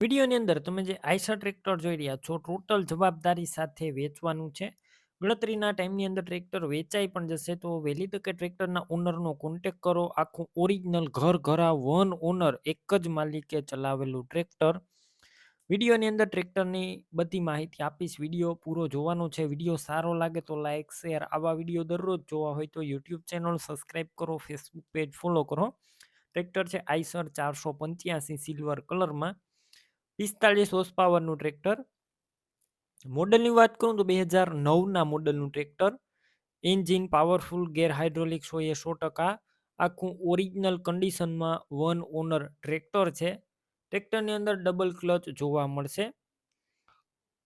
વિડીયોની અંદર તમે જે આઈસર ટ્રેક્ટર જોઈ રહ્યા છો, ટોટલ જવાબદારી સાથે વેચવાનું છે. ગણતરીના ટાઈમની અંદર ટ્રેક્ટર વેચાઈ પણ જશે, તો વહેલી તકે ટ્રેક્ટરના ઓનરનો કોન્ટેક કરો. આખું ઓરિજિનલ ઘર ઘરા વન ઓનર એક જ માલિકે ચલાવેલું ટ્રેક્ટર. વિડીયોની અંદર ટ્રેક્ટરની બધી માહિતી આપીશ. વીડિયો પૂરો જોવાનો છે. વીડિયો સારો લાગે તો લાઇક શેર આવા વીડિયો દરરોજ જોવા હોય તો યુટ્યુબ ચેનલ સબસ્ક્રાઈબ કરો ફેસબુક પેજ ફોલો કરો. ટ્રેક્ટર છે આઈસર ચારસો પંચ્યાસી સિલ્વર કલરમાં પિસ્તાળીસ હોર્સ પાવરનું ટ્રેક્ટર મોડલની વાત કરું તો બે હજાર નવના મોડલનું tractor engine powerful gear hydraulics હોય એ સો ટકા. આખું ઓરિજિનલ કન્ડિશનમાં વન ઓનર ટ્રેક્ટર છે. ટ્રેક્ટરની અંદર ડબલ ક્લચ જોવા મળશે.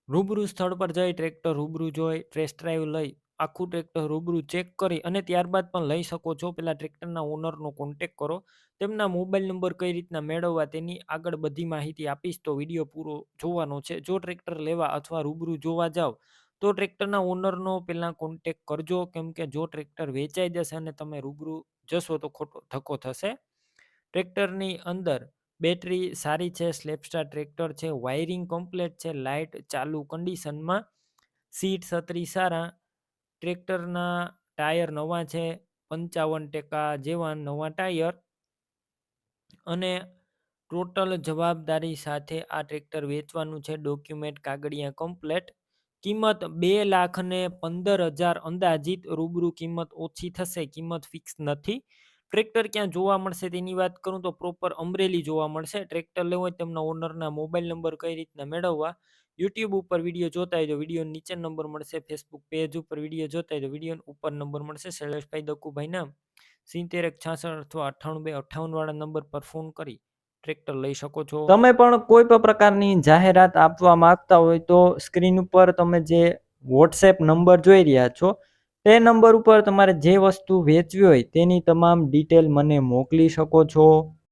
રૂબરૂ સ્થળ પર જઈ ટ્રેક્ટર રૂબરૂ જોઈ ટ્રેસ ડ્રાઈવ લઈ આખું ટ્રેક્ટર રૂબરૂ ચેક કરી અને ત્યારબાદ પણ લઈ શકો છો. પેલા ટ્રેક્ટરના ઓનરનો કોન્ટેક કરો. તેમના મોબાઈલ નંબર કઈ રીતના મેળવવા તેની આગળ બધી માહિતી આપીશ તો વીડિયો પૂરો જોવાનો છે. જો ટ્રેક્ટર લેવા અથવા રૂબરૂ જોવા જાઓ તો ટ્રેક્ટરના ઓનરનો પહેલાં કોન્ટેક કરજો. કેમ કે જો ટ્રેક્ટર વેચાઈ જશે અને તમે રૂબરૂ જશો તો ખોટો ધક્કો થશે. ટ્રેક્ટરની અંદર બેટરી સારી છે સ્લેપસ્ટાર ટ્રેક્ટર છે વાયરિંગ કમ્પ્લેટ છે લાઇટ ચાલુ કન્ડિશનમાં સીટ છત્રી સારા ટ્રેક્ટરના ટાયર નવા છે, પંચાવન ટકા જેવા નવા ટાયર. અને ટોટલ જવાબદારી સાથે આ ટ્રેક્ટર વેચવાનું છે, ડોક્યુમેન્ટ કાગળિયા કમ્પ્લેટ. કિંમત બે લાખ ને પંદર હજાર અંદાજિત, રૂબરૂ કિંમત ઓછી થશે, કિંમત ફિક્સ નથી. ટ્રેક્ટર ક્યાં જોવા મળશે તેની વાત કરું તો પ્રોપર અમરેલી જોવા મળશે. ટ્રેક્ટર લેવું હોય તેમના ઓનરના મોબાઈલ નંબર કઈ રીતના મેળવવા? યુટ્યુબ ઉપર વીડિયો જોતા હોય તો વીડિયો નીચે નંબર મળશે ફેસબુક પેજ ઉપર વીડિયો જોતા હોય તો વીડિયો ઉપર નંબર મળશે. શૈલેષભાઈ દકુભાઈના સિત્તેર એક છાસઠ અથવા અઠ્ઠાણું બે અઠ્ઠાવન વાળા નંબર પર ફોન કરી ટ્રેક્ટર લઈ શકો છો. તમે પણ કોઈ પણ પ્રકારની જાહેરાત આપવા માંગતા હોય તો સ્ક્રીન ઉપર તમે જે વોટ્સએપ નંબર જોઈ રહ્યા છો, તે નંબર ઉપર તમારે જે વસ્તુ વેચવી હોય તેની તમામ ડિટેલ મને મોકલી શકો છો.